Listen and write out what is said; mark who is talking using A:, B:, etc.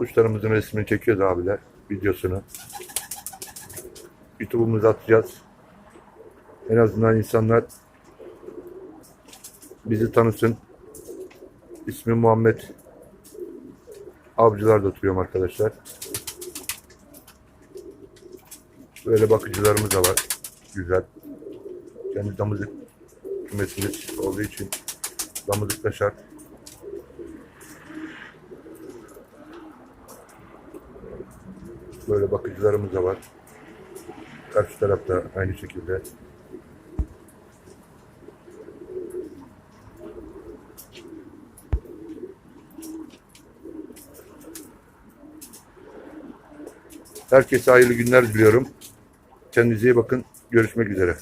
A: Kuşlarımızın resmini çekiyoruz abiler. Videosunu. YouTube'umuza atacağız. En azından insanlar bizi tanısın. İsmim Muhammed. Avcılar'da oturuyorum arkadaşlar. Böyle bakıcılarımız da var. Güzel. Kendi damızlık kümesimiz olduğu için damızlık da Böyle bakıcılarımız da var. Karşı tarafta aynı şekilde. Herkese hayırlı günler diliyorum. Kendinize iyi bakın. Görüşmek üzere.